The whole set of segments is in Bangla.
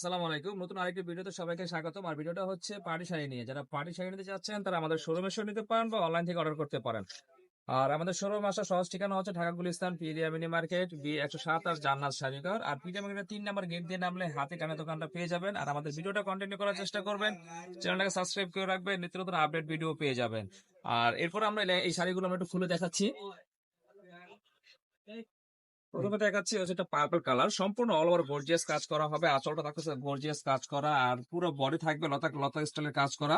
আসসালামু আলাইকুম। নতুন আরেকটি ভিডিওতে সবাইকে স্বাগতম। আর ভিডিওটা হচ্ছে পার্টি শাড়ি নিয়ে। যারা পার্টি শাড়ি নিতে চাচ্ছেন, তারা আমাদের শোরুমে এসে নিতে পারেন বা অনলাইন থেকে অর্ডার করতে পারেন। আর আমাদের শোরুম আসার সহজ ঠিকানা হচ্ছে ঢাকা, গুলিস্তান, পিডিয়া মিনি মার্কেট বি একশো সাত আর জান্নাত শাড়িঘর। আর পিডিয়া মার্কেটের তিন নাম্বার গেট দিয়ে নামলে হাতে কানে দোকানটা পেয়ে যাবেন। আর আমাদের ভিডিওটা কন্টিনিউ করার চেষ্টা করবেন। চ্যানেলটাকে সাবস্ক্রাইব করে রাখবেন। নিত্য নতুন আপডেট ভিডিও পেয়ে যাবেন। আর এরপর আমরা এই শাড়িগুলো আমরা একটু খুলে দেখাচ্ছি। প্রথমে দেখাচ্ছি হচ্ছে একটা পার্পল কালার সম্পূর্ণ অল ওভার গর্জিয়াস কাজ করা হবে, আঁচলটা থাকতেছে গর্জিয়াস কাজ করা, আর পুরো বডি থাকবে লতা লতা স্টাইলের কাজ করা।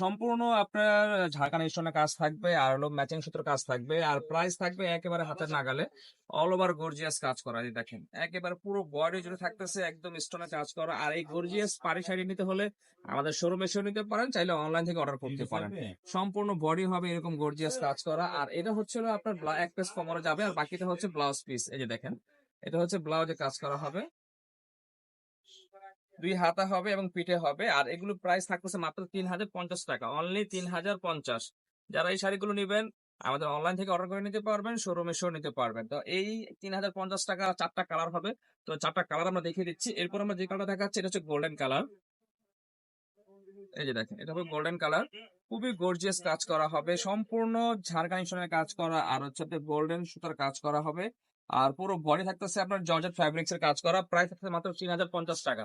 সম্পূর্ণ আপনার ঝাড়খান স্টোনের কাজ থাকবে আর হলো ম্যাচিং সূত্র কাজ থাকবে আর প্রাইস থাকবে একেবারে হাতের নাগালে। অল ওভার গর্জিয়াস কাজ করা এই দেখেন। একেবারে পুরো বডি জুড়ে থাকতেছে একদম স্টোনের কাজ করা। আর এই গর্জিয়াস পাড়ি শাড়ি নিতে হলে আমাদের শোরুমে এসেও নিতে পারেন চাইলে অনলাইন থেকে অর্ডার করতে পারেন। সম্পূর্ণ বডি হবে এরকম গর্জিয়াস কাজ করা। আর এটা হচ্ছে আপনার এক পিস কমরে যাবে আর বাকিটা হচ্ছে ব্লাউজ পিস এই যে দেখেন। এটা হচ্ছে ব্লাউজে কাজ করা হবে। দুই হাতা হবে এবং পিঠে হবে। আর এগুলো প্রাইস থাকতেছে মাত্র তিন হাজার পঞ্চাশ টাকা। অনলি তিন হাজার পঞ্চাশ। যারা এই শাড়িগুলো নেবেন, আমাদের অনলাইন থেকে অর্ডার করে নিতে পারবেন শোরুমে শো নিতে পারবেন। তো এই তিন হাজার পঞ্চাশ টাকা চারটা কালার হবে। তো চারটা কালার আমরা দেখিয়ে দিচ্ছি। এরপর আমরা যে কালার দেখাচ্ছি, এটা হচ্ছে গোল্ডেন কালার এই যে দেখেন, এটা হবে গোল্ডেন কালার খুবই গর্জিয়াস কাজ করা হবে। সম্পূর্ণ ঝাড়খানি সোনার কাজ করা আর হচ্ছে গোল্ডেন সুতার কাজ করা হবে। আর পুরো বডি থাকতেছে আপনার জর্জেট ফ্যাব্রিক্স এর কাজ করা। প্রাইস থাকছে মাত্র তিন হাজার পঞ্চাশ টাকা।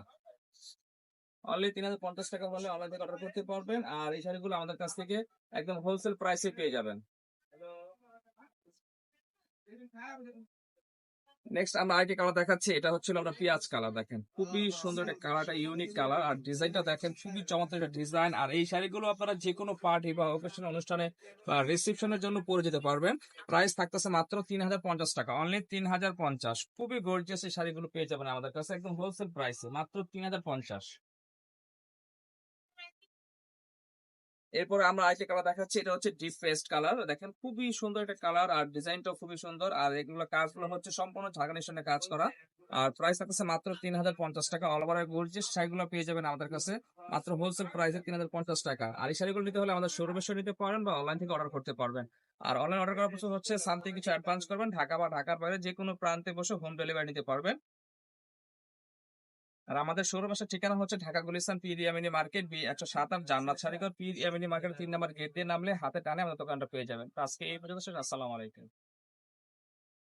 অনলি তিন হাজার পঞ্চাশ টাকা হলে অনলাইন থেকে অর্ডার করতে পারবেন। আর এই শাড়িগুলো আমাদের কাছ থেকে একদম হোলসেল প্রাইসে পেয়ে যাবেন। নেক্সট আমরা আরেকটি কালার দেখাচ্ছি, এটা হচ্ছে আমরা পেঁয়াজ কালার দেখেন। খুবই সুন্দর একটা কালারটা ইউনিক কালার আর ডিজাইনটা দেখেন, খুবই চমৎকার একটা ডিজাইন আর এই শাড়িগুলো আপনারা যে কোনো পার্টি বা অকেশন অনুষ্ঠানে বা রিসেপশনের জন্য পরে যেতে পারবেন। প্রাইস থাকতেছে মাত্র তিন হাজার পঞ্চাশ টাকা অনলি তিন হাজার পঞ্চাশ। খুবই গর্জিয়াস এই শাড়িগুলো পেয়ে যাবেন আমাদের কাছে, একদম হোলসেল প্রাইসে মাত্র তিন হাজার পঞ্চাশ। এরপর আমরা আরেকটা কালার দেখাচ্ছি, এটা হচ্ছে ডিপ পেস্ট কালার দেখেন, খুবই সুন্দর একটা কালার আর ডিজাইনটাও খুবই সুন্দর। আর এগুলো কাজগুলো হচ্ছে সম্পূর্ণ ঝাঁকানি সঙ্গে কাজ করা। আর প্রাইস থাকছে মাত্র তিন হাজার পঞ্চাশ টাকা। অল ওভার গর্জিয়াস শাড়িগুলো পেয়ে যাবেন আমাদের কাছে। মাত্র হোলসেল প্রাইসে তিন হাজার পঞ্চাশ টাকা। আর এই শাড়িগুলো নিতে হলে আমাদের শোরুমে এসে নিতে পারেন বা অনলাইন থেকে অর্ডার করতে পারবেন। আর অনলাইন অর্ডার করার পর হচ্ছে সামথিং কিছু অ্যাডভান্স করবেন, ঢাকা বা ঢাকার বাইরে যে কোনো প্রান্তে বসে হোম ডেলিভারি নিতে পারবেন। আর আমাদের শোরুম আসার ঠিকানা হচ্ছে Dhaka Gulistan P Yamini market, B একশো সাত আট জান্নাত সারিগর পি ইয়ামিনী মার্কেট তিন নাম্বার গেট দিয়ে নামলে হাতে টানে আমাদের দোকানটা পেয়ে যাবেন তো আজকে এই পর্যন্ত। আসসালামু আলাইকুম